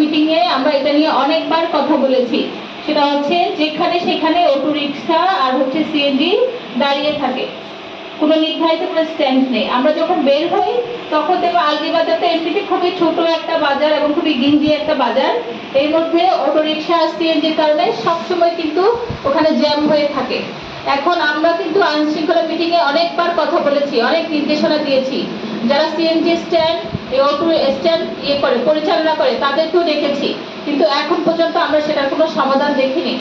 Meeting এ আমরা এটা নিয়ে অনেকবার কথা বলেছি। সেটা হচ্ছে যেখানে সেখানে অটো রিক্সা আর হচ্ছে সিএনজি দাঁড়িয়ে থাকে। কোনো নির্ধারিত কোনো স্ট্যান্ড নেই। আমরা যখন বের হই, তখন দেখব আলদি বাজারটা এমনিতে খুবই ছোট একটা বাজার এবং খুবই গিঞ্জি একটা বাজার। এর মধ্যে অটো রিক্সা আর সিএনজির কারণে সবসময় কিন্তু ওখানে জ্যাম হয়ে থাকে। এখন আমরা কিন্তু আইন শৃঙ্খলা মিটিং এ অনেকবার কথা বলেছি, অনেক নির্দেশনা দিয়েছি। যারা সিএনজি স্ট্যান্ড এই ইয়ে করে, পরিচালনা করে, তাদেরকেও দেখেছি। কিন্তু এখন পর্যন্ত আমরা সেটার কোনো সমাধান দেখিনি।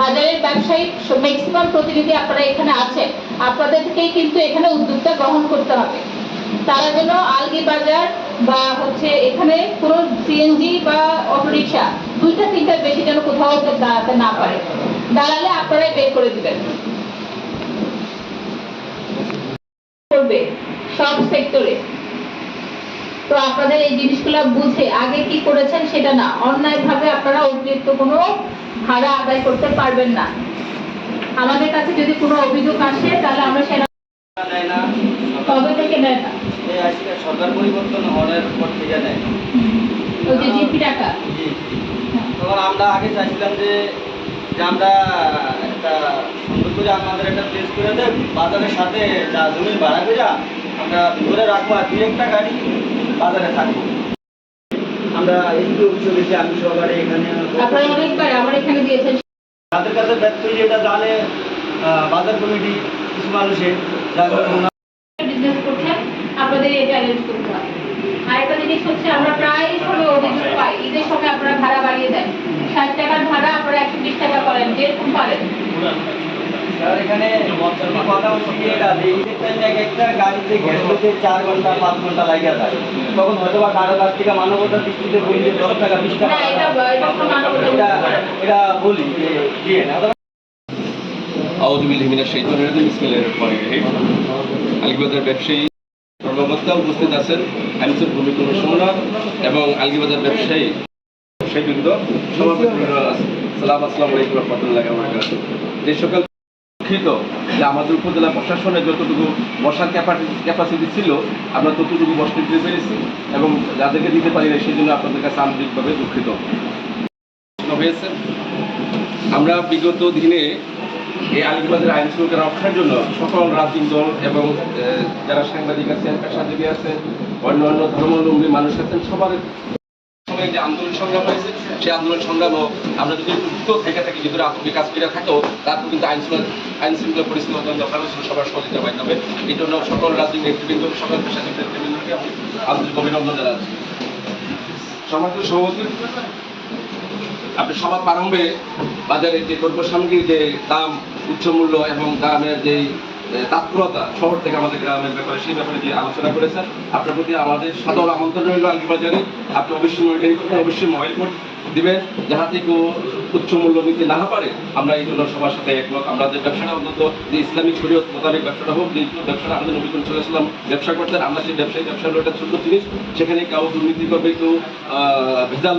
বাজারের ব্যবসায়ী ম্যাক্সিমাম প্রতিনিধি আপনারা এখানে আছেন। আপনাদের থেকেই কিন্তু এখানে উদ্যোগটা গ্রহণ করতে হবে। তারা যেন আলগি বাজার বা হচ্ছে এখানে কোনো সিএনজি বা অটোরিকশা দুইটা তিনটার বেশি যেন কোথাও দাঁড়াতে না পারে। দাঁড়ালে আপনারাই বের করে দিবেন। করবে সব সেক্টরে তো আপনাদের এই জিনিসগুলো বুঝে আগে কি করেছেন সেটা না অন্যায় ভাবে আপনারা অতিরিক্ত কোনো ভাড়া আদায় করতে পারবেন না। আমাদের কাছে যদি কোনো অভিযোগ আসে তাহলে আমরা সেটা কবে থেকে নেয় না? সরকার পরিবর্তন হওয়ার পর থেকে দেয়। ওই যে জিপি টাকা? তখন আমরা আগে চাইছিলাম যে যে আমরা একটা সুন্দর করে আমাদের একটা প্লেস করে দেন বাজারের সাথে যা জমির ভাড়া করে আমরা ধরে রাখব আর দুই একটা গাড়ি বাজারে থাকব আমরা এসপি অফিসে গেছি আমি সহকারে এখানে আপনারা অনেকবার আমার এখানে দিয়েছেন তাদের কাছে ব্যক্ত যেটা জানে বাজার কমিটি কিছু মানুষের বিজনেস আপনাদের এটা অ্যারেঞ্জ করতে আরেকটা জিনিস হচ্ছে আমরা প্রায় সময় অভিযোগ পাই ঈদের সময় আপনারা ভাড়া বাড়িয়ে দেন। ষাট টাকার ভাড়া আপনারা একশো বিশ টাকা করেন যেরকম পারেন। এখানে কথা হচ্ছে কি এটা যে ঈদের একটা গাড়িতে গ্যাস চার ঘণ্টা পাঁচ ঘণ্টা লাগিয়ে যায়। তখন হয়তো বা কারও কাছ থেকে মানবতার দৃষ্টিতে বলি যে দশ টাকা বিশ টাকা। এটা এটা কোনো মানবতা এটা এটা বলি যে দিয়ে না আউযু বিল্লাহি রাজিম বিসমিল্লাহির রহমানির রহিম। আলগিবাজার ব্যবসায়ী কর্মকর্তা উপস্থিত আছেন আনিসুর ভূমি কমিশনার এবং আলগিবাজার ব্যবসায়ী ব্যবসায়ীবৃন্দ সভাপতি সালাম আসসালামু আলাইকুম রহমতুল্লাহ যে সকল দুঃখিত যে আমাদের উপজেলা প্রশাসনের যতটুকু বসার ক্যাপাসিটি ছিল, আমরা ততটুকু বসতে দিতে পেরেছি এবং যাদেরকে দিতে পারি না সেই জন্য আপনাদের কাছে আন্তরিকভাবে দুঃখিত। হয়েছে, আমরা বিগত দিনে এই আলিবাজার আইন শৃঙ্খলা রক্ষার জন্য সকল রাজনৈতিক দল এবং যারা সাংবাদিক আছেন, পেশাজীবী আছেন অন্য অন্য ধর্মাবলম্বী মানুষ আছেন সবার সময় যে আন্দোলন সংগ্রাম হয়েছে, সেই আন্দোলন সংগ্রামও আমরা যদি যুক্ত থেকে থাকি, যদি আত্মবিক কাজ থাকেও তারপর কিন্তু আইন শৃঙ্খলা আইন শৃঙ্খলা পরিস্থিতি অত্যন্ত সবার সহযোগিতা পাইতে হবে। এই জন্য সকল রাজনৈতিক নেতৃবৃন্দ, সকল পেশাজীবী নেতৃবৃন্দকে আমি আন্তরিক অভিনন্দন জানাচ্ছি। সমাজের সভাপতি আপনি সবার প্রারম্ভে বাজারে যে দ্রব্য সামগ্রীর যে দাম, উচ্চ মূল্য এবং দামের যে তাৎপরতা শহর থেকে আমাদের গ্রামের ব্যাপারে সেই ব্যাপারে যে আলোচনা করেছেন। আপনার প্রতি আমাদের সাদর আমন্ত্রণ রইল বাজারে আপনি অবশ্যই অবশ্যই মোবাইল ফোন দিবেন। যাহাতে কেউ উচ্চ মূল্য নিতে না পারে, আমরা এই জন্য সবার সাথে একমত। আমরা যে ব্যবসাটা অন্তত যে ইসলামিক শরীয়ত মোতাবেক ব্যবসাটা হোক, যে ব্যবসাটা আমাদের নবী করিম সাল্লাল্লাহু ব্যবসা করতেন, আমরা সেই ব্যবসায়ী ব্যবসা হলো একটা ছোট জিনিস, সেখানে কেউ দুর্নীতি করবে, কেউ ভেজাল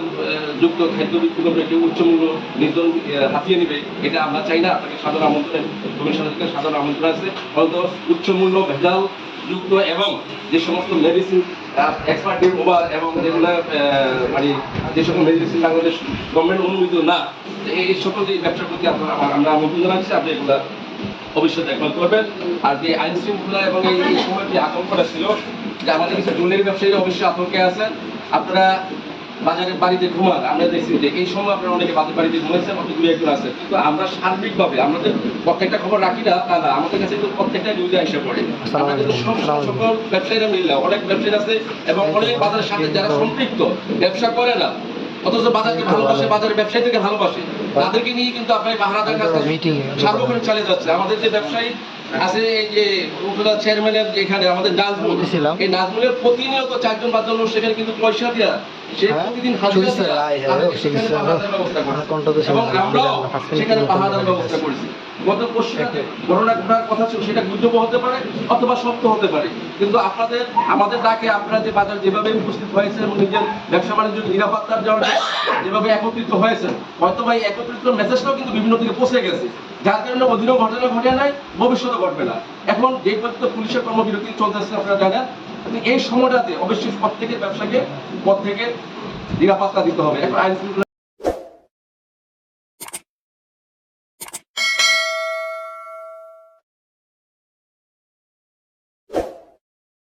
যুক্ত খাদ্য বিক্রি করবে, কেউ উচ্চ মূল্য নির্জন হাতিয়ে নেবে, এটা আমরা চাই না। আপনাকে সাধারণ আমন্ত্রণ, কমিশনার সাধারণ আমন্ত্রণ আছে। অন্তত উচ্চ মূল্য ভেজাল যুক্ত এবং যে সমস্ত মেডিসিন এক্সপার্ট ওভার এবং যেগুলো মানে যে সকল মেডিসিন বাংলাদেশ গভর্নমেন্ট অনুমোদিত না এই সকল যে ব্যবসার প্রতি আপনারা আমরা আমন্ত্রণ জানাচ্ছি, আপনি এগুলা ভবিষ্যৎ দেখভাল করবেন। আর যে আইন শৃঙ্খলা এবং এই সময় যে আতঙ্কটা ছিল, যে আমাদের কিছু জুয়েলারি ব্যবসায়ীরা অবশ্যই আতঙ্কে আছেন, আপনারা বাজারে বাড়িতে ঘুমান আমরা দেখছি যে এই সময় আপনারা অনেকে বাজার বাড়িতে ঘুমাইছেন অত দুই একজন আছে। কিন্তু আমরা সার্বিকভাবে আমাদের প্রত্যেকটা খবর রাখি না তা না। আমাদের কাছে প্রত্যেকটা নিউজে এসে পড়ে। সকল ব্যবসায়ীরা মিললে অনেক ব্যবসায়ী আছে এবং অনেক বাজারের সাথে যারা সম্পৃক্ত ব্যবসা করে না। অথচ বাজারকে ভালোবাসে বাজারের ব্যবসায়ী থেকে ভালোবাসে। তাদেরকে নিয়ে কিন্তু আপনার বাহারাদার কাছে সার্বক্ষণিক চালিয়ে যাচ্ছে। আমাদের যে ব্যবসায়ী আছে এই যে উপজেলা চেয়ারম্যানের যেখানে আমাদের নাজমুল। এই নাজমুলের প্রতিনিয়ত চারজন পাঁচজন লোক সেখানে কিন্তু পয়সা দিয়া সে হ্যাঁ, প্রতিদিন হাজিরা দিয়া হ্যাঁ, আমরাও সেখানে পাহাড়ের ব্যবস্থা করেছি। গত রাতে ঘটনা ঘটার কথা ছিল সেটা গুজব হতে পারে অথবা সত্য হতে পারে। কিন্তু আপনাদের আমাদের ডাকে আপনারা যে বাজার যেভাবে উপস্থিত হয়েছে এবং নিজের ব্যবসা বাণিজ্য নিরাপত্তার জন্য যেভাবে একত্রিত হয়েছে হয়তো ভাই একত্রিত মেসেজটাও কিন্তু বিভিন্ন দিকে পৌঁছে গেছে। যার কারণে অধীন ঘটনা ঘটে নাই ভবিষ্যতে ঘটবে না। এখন যে পর্যন্ত পুলিশের কর্মবিরতি চলতেছে আপনারা জানেন এই সময়টাতে অবশ্যই প্রত্যেকের ব্যবসাকে প্রত্যেকের পাঁচটা দিতে হবে। এখন আইন